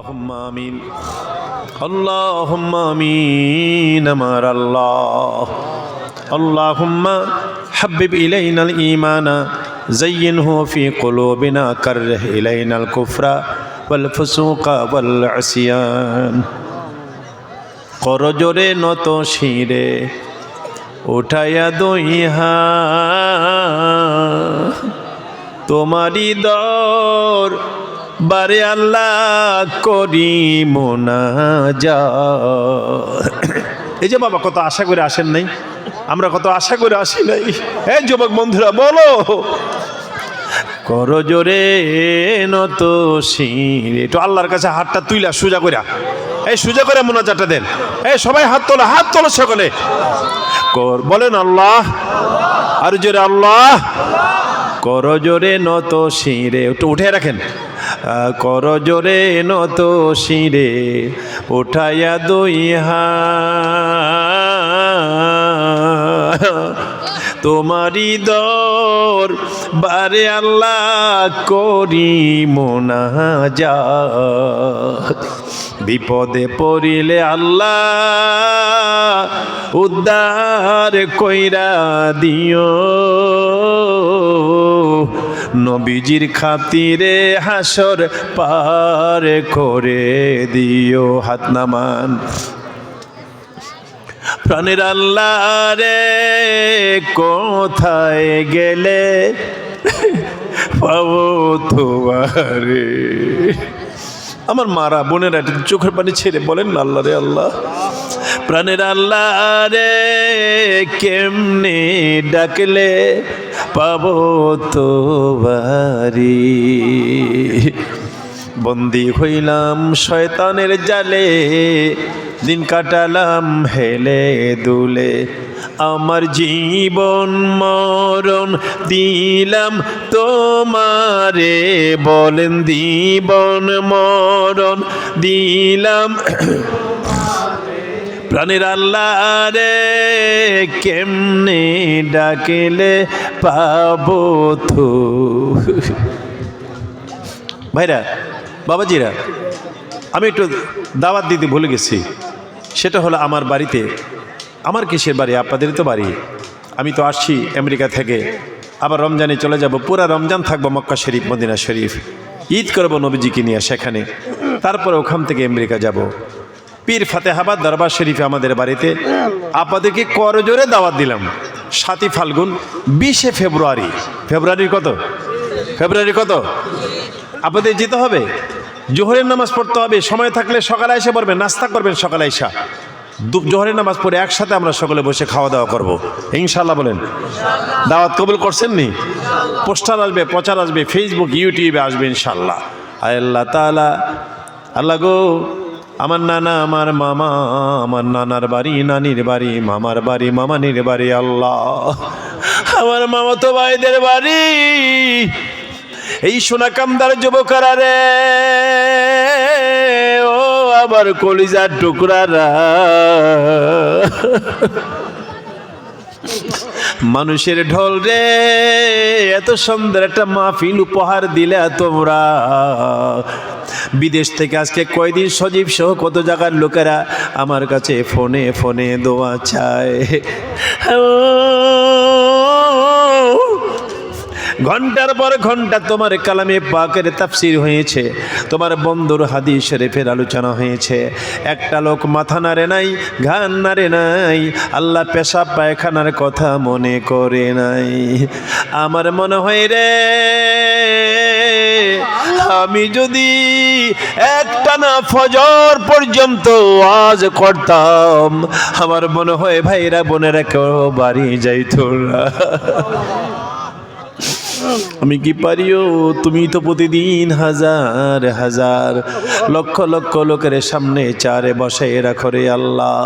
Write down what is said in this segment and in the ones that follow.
اللهم آمين اللهم آمين أمر الله اللهم حبب إلينا الإيمان زينه في قلوبنا كره إلينا الكفر والفسوق والعصيان করজোরে নত শিরে উঠাইয়া দইহা তোমারই দর বারে আল্লাহ করি মোনাজা এই যে বাবা কত আশা করে আসেন নাই, আমরা কত আশা করে আসি নাই। এই যুবক বন্ধুরা, বলো, করো জোরে নত শির। একটু আল্লাহর কাছে হাতটা তুইলা, সোজা কইরা। এই সোজা করে মোনাজাটা দেন। এই সবাই হাত তোলো হাত তোলো সকলে। কর, বলেন আল্লাহ, আর জোরে আল্লাহ, কর জোরে নত শিরে। একটু উঠে রাখেন। কর জোরে নত শিরে, উঠাইয়া দুই তোমারি দর বারে আল্লাহ করি মোনা যা বিপদে পড়িলে আল্লাহ উদ্ধার কইরা দিও। নবীজির খাতিরে হাসর পার করে দিও হাত নামান। প্রাণের আল্লাহ রে কোথায় গেলে পাবো তোমারে? আমার মারা বোনেরা একটু চোখের পানি ছেড়ে বলেন না আল্লাহ রে আল্লাহ। প্রাণের আল্লাহ রে কেমনে ডাকলে পাবো তোবারি বন্দি হইলাম শয়তানের জালে, দিন কাটালাম হেলে দুলে। আমার জীবন মরণ দিলাম তোমারে, বলেন জীবন মরণ দিলাম। প্রাণের আল্লাহ রে, কেমনে ডাকেলে পাবো তো? ভাইরা, বাবাজিরা, আমি একটু দাওয়াত দিতে ভুলে গেছি। সেটা হলো আমার বাড়িতে। আমার কিসের বাড়ি? আপনাদেরই তো বাড়ি। আমি তো আসছি আমেরিকা থেকে। আবার রমজানে চলে যাব। পুরা রমজান থাকব মক্কা শরীফ, মদিনা শরীফ। ঈদ করব নবীজিকে নিয়ে সেখানে। তারপরে ওখান থেকে আমেরিকা যাব। পীর ফাতেহাবাদ দরবার শরীফে আমাদের বাড়িতে আপনাদেরকে করজোরে দাওয়াত দিলাম। সাতই ফাল্গুন, বিশে ফেব্রুয়ারি। ফেব্রুয়ারির কত? ফেব্রুয়ারি কত? আপনাদের যেতে হবে। জোহরের নামাজ পড়তে হবে। সময় থাকলে সকালে এসে পড়বেন, নাস্তা করবেন সকালে এসা। জোহরের নামাজ পড়ে একসাথে আমরা সকলে বসে খাওয়া দাওয়া করব। ইনশাল্লাহ বলেন। দাওয়াত কবুল করছেন নি পোস্টার আসবে, প্রচার আসবে ফেসবুক ইউটিউবে আসবে ইনশাল্লাহ আল্লাহ তালা আল্লাহ গো আমার নানা, আমার মামা, আমার নানার বাড়ি, নানির বাড়ি, মামার বাড়ি, মামানির বাড়ি, আল্লাহ। আমার মামা তো ভাইদের বাড়ি। এই সোনা কামদার যুবকরা রে, ও আবার কলিজার টুকরারা। মানুষের ঢোল রে, এত সুন্দর একটা মাহফিল উপহার দিলে তোমরা। বিদেশ থেকে আজকে কয়দিন সজীব সহ কত জায়গার লোকেরা আমার কাছে ফোনে ফোনে দোয়া চায়। ঘণ্টার পর ঘণ্টা তোমার কালামে পাকের তাফসির হয়েছে, তোমার বন্ধুর হাদিস শরীফের আলোচনা হয়েছে। একটা লোক মাথা নাড়ে নাই, ঘান নাড়ে নাই, আল্লাহ পেশাব পায়খানার কথা মনে করে নাই। আমার মনে হয় রে, আমি যদি একটা না ফজর পর্যন্ত আজ করতাম, আমার মনে হয় ভাইরা বোনেরা কেউ বাড়ি যাইতো না। আমি কি পারিও? তুমি তো প্রতিদিন হাজার হাজার, লক্ষ লক্ষ লোকের সামনে চারে বসে রাখো রে আল্লাহ।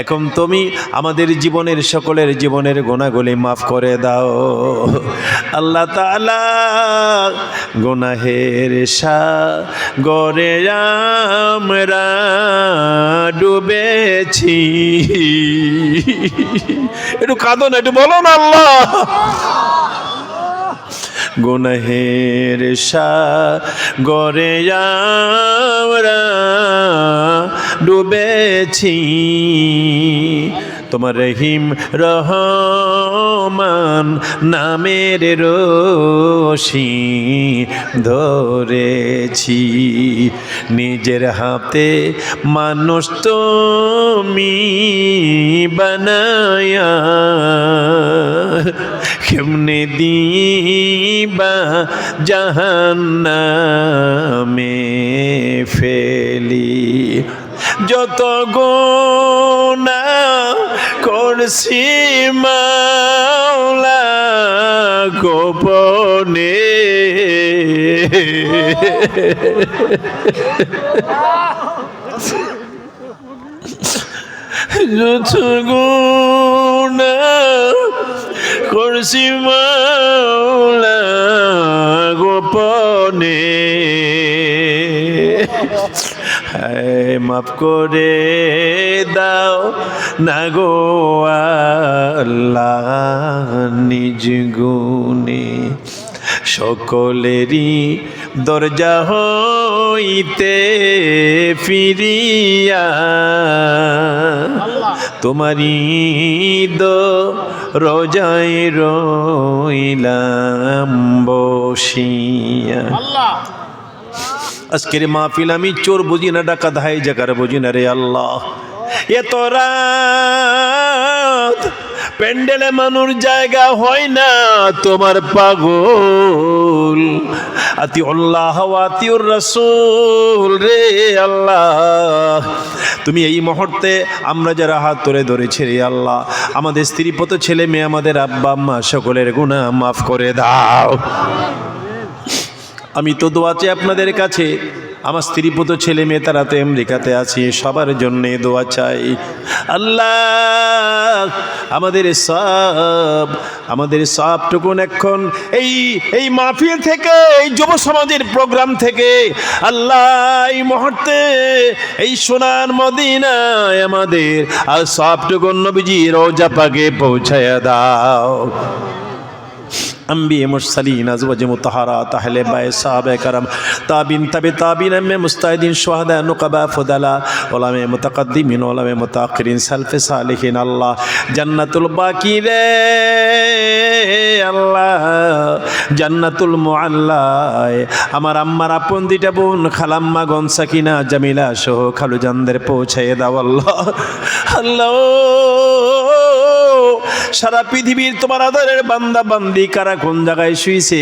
এখন তুমি আমাদের জীবনের সকলের জীবনের গোনাগুলি মাফ করে দাও। আল্লাহ তালা গোনাহের সা গরে আমরা ডুবেছি। একটু কাঁদো না, একটু বলো না আল্লাহ। গুনহের গরে আমরা ডুবেছি। তোমার রহিম রহমান নামের রশি ধরেছি। নিজের হাতে মানুষ তুমি বানায়া কেমনে দিবা জাহান্নামে ফেলি। যত গোনা করছি গোপনে। গোনা করছি মাওলা গোপনে। মাফ করে দাও না গো আল্লাহ নিজ গুণে সকলেরই দরজা হইতে ফিরিয়া তোমারই দো রোজায় রইলাম বসিয়া। আজকের মাহফিল আমি চোর বুঝি না ডাকা ধাই জাগার বুঝি না রে আল্লাহ। এত রাত, প্যান্ডেলে মানুষ জায়গা হয় না তোমার পাগল। আতি আল্লাহ আতিউর রসুল রে আল্লাহ। তুমি এই মুহূর্তে আমরা যারা হাত তুলে ধরেছি রে আল্লাহ, আমাদের স্ত্রী পত ছেলে মেয়ে, আমাদের আব্বা, আম্মা, সকলের গুণা মাফ করে দাও। আমি তো দোয়া চাই আপনাদের কাছে। আমার স্ত্রী পুতো ছেলে মেয়ে, তারা তো আমেরিকাতে আছে, সবার জন্যে দোয়া চাই। আল্লাহ, আমাদের সব, আমাদের সবটুকুন এখন এই এই মাহফিল থেকে, এই যুব সমাজের প্রোগ্রাম থেকে, আল্লাহ, এই মুহূর্তে, এই সোনার মদিনায় আমাদের আর সবটুকুন নবীজি রোজা পাকে পৌঁছায় দাও। আম্বিয়ে মুরসালিন, আজওয়াজে মুতাহারা, তাহলে বায়ে সাহাবে কারাম তাবিন, তাবে তাবিন এমে মুস্তাহিদিন সোহাদা নুকাবা, ফুদালা, ওলামে মুতাকাদ্দিমিন, ওলামে মুতাকিরিন, সালফে সালিহিন, আল্লাহ। জান্নাতুল বাকি রে, আল্লাহ। জান্নাতুল মোয়াল্লায় আমার আম্মার আপন দিটা বোন, খালাম্মা গনসা কিনা, জামিলা সহ খালুজানদের পৌঁছে দাও, আল্লাহ। আল্লাহ সারা পৃথিবীর তোমার আদরের বান্দা, বান্দি কারা কোন জায়গায় শুইছে?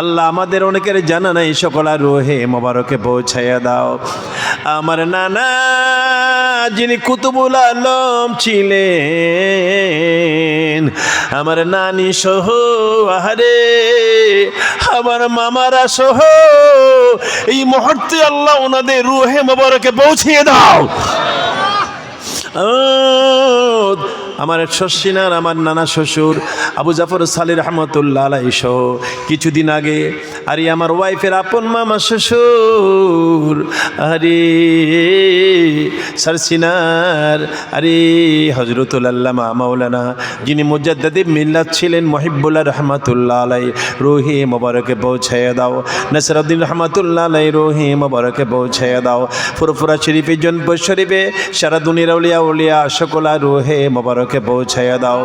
আল্লাহ আমাদের অনেকের জানা নাই, সকল আর রোহে মোবারকে পৌঁছাইয়া দাও। আমার নানা যিনি কুতুবুল আলম ছিলেন, আমার নানি সহ, আহারে, আমার মামারা সহ, এই মুহূর্তে আল্লাহ ওনাদের রুহে মোবারকে পৌঁছিয়ে দাও। আমার শশিনার আমার নানা শ্বশুর, আবু জাফর সালি রহমতুল্লাহ আলাই সহ। কিছুদিন আগে, আরে আমার ওয়াইফের আপন মামা শ্বশুর, আরে সারসিনার আরে হজরতুল্লাহ মাওলানা যিনি মুজাদ্দাদি মিল্লাত ছিলেন, মহিবুল্লাহ রহমতুল্লাহ আলাই রোহি মোবারকে পৌঁছাইয়া দাও। নসরুদ্দিন রহমতুল্লাহ আলাই রোহি মোবারকে পৌঁছাইয়া দাও। ফুরফুরা শরীফে জনপুর শরীফে, সারা দুনিয়ার উলিয়া উলিয়া সকলা রোহে মোবারকে পৌঁছাইয়া দাও।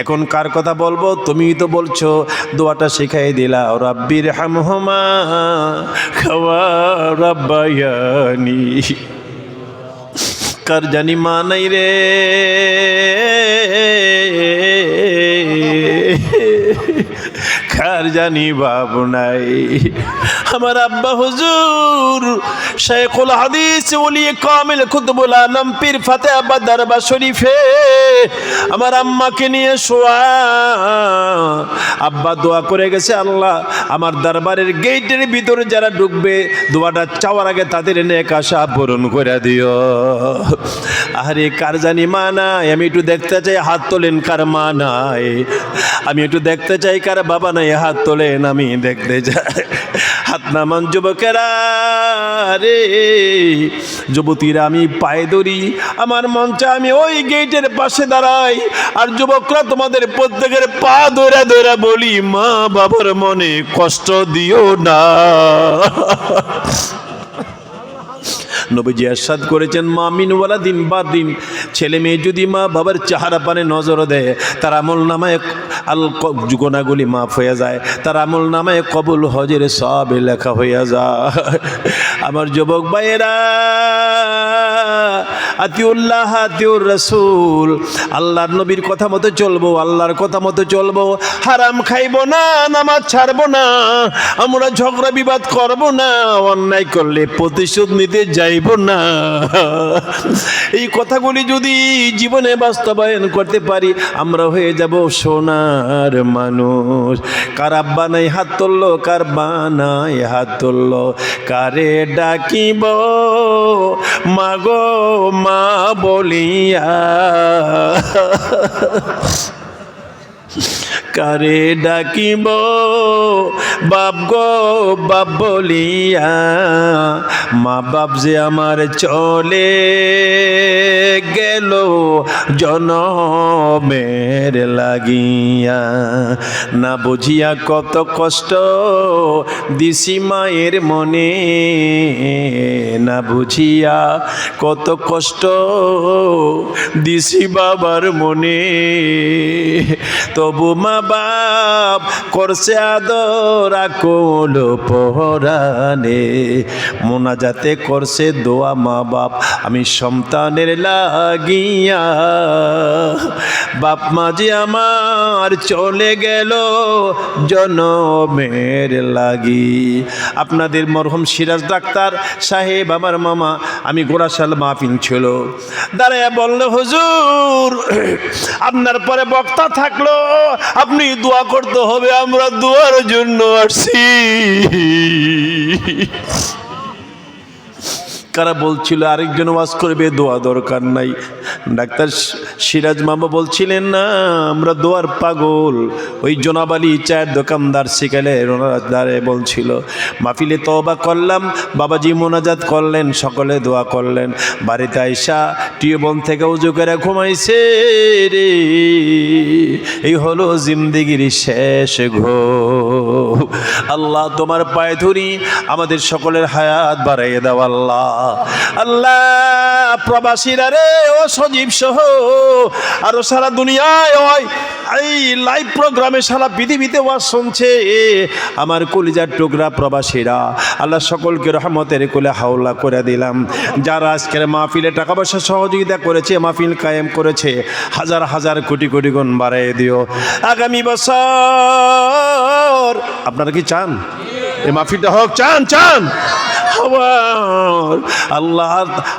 এখন কার কথা বলব? তুমি তো বলছো, দোয়াটা শিখাই দিলা। রাব্বির হামহমা রাব্বায়ানি। কার জানি মা নাই রে। কার জানি বাবু নাই। আমার আব্বা হুজুর শেখুল হাদিস ওলিয়ে কামিল কুতুবুল আলম, পীর ফাতে আব্বা দরবার শরীফে আমার আম্মাকে নিয়ে শোয়া। আব্বা দোয়া করে গেছে, আল্লাহ, আমার দরবারের গেটের ভিতরে যারা ঢুকবে, দোয়াটা চাওয়ার আগে তাদের নেক আশা পূরণ করে দিও। আরে কার জানি মা নাই? আমি একটু দেখতে চাই, হাত তোলেন কার মা নাই? আমি একটু দেখতে চাই, কার বাবা নাই? হাত তোলেন আমি দেখতে চাই হাত নামান যুবকেরা রে। যুবতীরা আমি পায়ে ধরি, আমার মঞ্চে আমি ওই গেটের পাশে দাঁড়াই। আর যুবকরা তোমাদের প্রত্যেকের পা ধরে ধরে বলি, মা বাবার মনে কষ্ট দিও না। নবীজি এরশাদ করেছেন, মা মিনওয়ালা দিন বা দিন। ছেলে মেয়ে যদি মা বাবার চেহারা পানে নজর দেয়, তার আমল নামায় আল গোনাগুলি মাফ হয়ে যায়, তার আমল নামায় কবুল হজের সব লেখা হইয়া যায়। আমার যুবক ভাইয়েরা আতিউল্লাহ আতিউর রসুল আল্লাহর নবীর কথা মতো চলবো, আল্লাহর কথা মতো চলবো। হারাম খাইব না, নামাজ ছাড়বো না, আমরা ঝগড়া বিবাদ করব না, অন্যায় করলে প্রতিশোধ নিতে যাইব না। এই কথাগুলি যদি জীবনে বাস্তবায়ন করতে পারি, আমরা হয়ে যাব সোনার মানুষ। কার আব্বা নাই হাত তুলল, কার বানাই হাত তুলল, কারে ডাকিব? মাগো মা বলিয়া কারে ডাকিব? বাপ গো, বাপ বলিয়া, মা বাপ যে আমার চলে গেল, জনমের লাগিয়া। না বুঝিয়া কত কষ্ট দিছি মায়ের মনে, না বুঝিয়া কত কষ্ট দিছি বাবার মনে। তবু মা বাপ করছে আদর আকল মোনাজাতে করছে দোয়া মা বাপ, আমি সন্তানের লাগিয়া। বাপ মাঝে আমার চলে গেল জনমের লাগি। আপনাদের মরহম সিরাজ ডাক্তার সাহেব, আমার মামা, আমি গোড়াশাল মাহফিল ছিল। দাঁড়ায় বলল, হুজুর, আপনার পরে বক্তা থাকল, আপনি দোয়া করতে হবে আমরা দোয়ার জন্য আসছি। কারা বলছিল, আরেকজন ওয়াজ করবে, দোয়া দরকার নাই। ডাক্তার সিরাজ মামা বলছিলেন, না, আমরা দোয়ার পাগল। ওই জোনাবালি চায়ের দোকানদার শিকালে দাঁড়ে বলছিল, মাহফিলে তবা করলাম, বাবাজি মোনাজাত করলেন, সকলে দোয়া করলেন। বাড়িতে আইসা টিউবন থেকে উজু করে ঘুমাইছে রে। এই হলো জিন্দিগির শেষ ঘো আল্লাহ তোমার পায়ে ধরি, আমাদের সকলের হায়াত বাড়াইয়ে দাও আল্লাহ। আল্লাহ, প্রবাসীরা রে, ও সজীব সহ, আরও সারা দুনিয়ায় ওই, এই লাইভ প্রোগ্রামে সারা পৃথিবীতে ওয়াজ শুনছে। আমার কলিজার টুকরা প্রবাসীরা, আল্লাহ সকলকে রহমতের কোলে হাওলা করে দিলাম। যারা আজকের মাহফিলে টাকা পয়সা সহযোগিতা করেছে, মাহফিল কায়েম করেছে, হাজার হাজার কোটি কোটি গুণ বাড়াই দিও। আগামী বছর আপনারা কি চান? এই মাহফিলটা হোক চান চান। আল্লাহ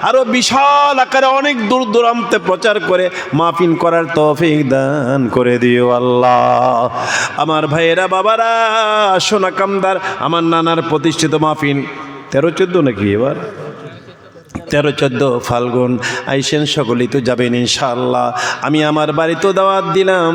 আরও বিশাল আকারে অনেক দূর দূরান্তে প্রচার করে মাফিন করার তৌফিক দান করে দিও আল্লাহ। আমার ভাইয়েরা বাবারা সোনা কামদার আমার নানার প্রতিষ্ঠিত মাফিন তেরো চোদ্দ নাকি এবার? তেরো, চোদ্দ ফাল্গুন, আইসেন সকলেই তো যাবেন ইনশাআল্লাহ। আমি আমার বাড়িতেও দাওয়াত দিলাম।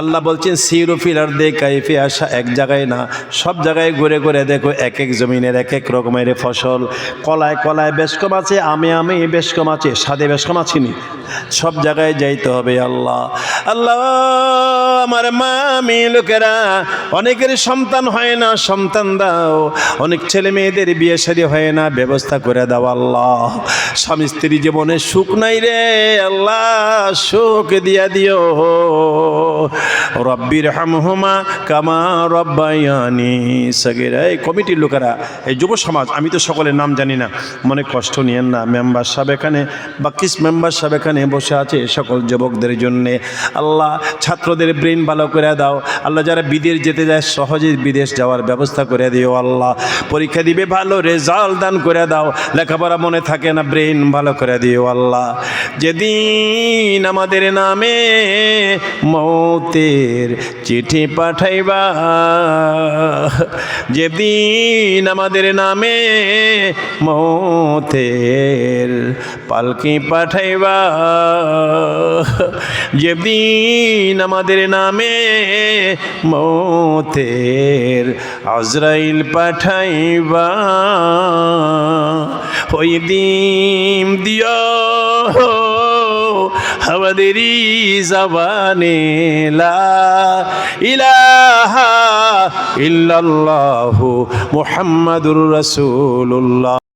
আল্লাহ বলছেন, সিরো ফিলার দে কাইফে আসা এক জায়গায় না, সব জায়গায় ঘুরে ঘুরে দেখো এক এক জমিনের এক এক রকমের ফসল। কলায় কলায় বেশ কম আছে, আমি আমি বেশ কম আছে সাদে বেশ কম আছিনি সব জায়গায় যাইতে হবে আল্লাহ। আল্লাহ, আমার মা লোকেরা, অনেকের সন্তান হয় না, সন্তান দাও। অনেক ছেলে মেয়েদের বিয়ে শাদী হয় না, ব্যবস্থা করে দাও আল্লাহ। স্বামী স্ত্রী জীবনে সুখ নাই রে আল্লাহ সুখ দিয়া দিও। রব্বির হামহুমা কামা রব্বায়ানি। সগিরা, এই কমিটির লোকেরা, এই যুব সমাজ, আমি তো সকলের নাম জানি না, মনে কষ্ট নিয়েন না। মেম্বার সাহেব এখানে, বা কিস মেম্বার সাহেব এখানে বসে আছে সকল যুবকদের জন্যে। আল্লাহ, ছাত্রদের ব্রেন ভালো করে দাও। আল্লাহ, যারা বিদেশ যেতে যায়, সহজে বিদেশ যাওয়ার ব্যবস্থা করে দিও আল্লাহ। পরীক্ষা দিবে, ভালো রেজাল্ট দান করে দাও। লেখাপড়া মনে থাকে না, ব্রেন ভালো করে দিও আল্লাহ। যেদিন আমাদের নামে মৌ মৌতের চিঠি পাঠাইবা। যেদিন আমাদের নামে মৌতের পালকি পাঠাইবা। যেদিন আমাদের নামে মৌতের আজরাইল পাঠাইবা। ওই দিন দিও। আমাদেরই জবানে লা ইলাহা ইল্লাল্লাহু মুহাম্মাদুর রাসূলুল্লাহ।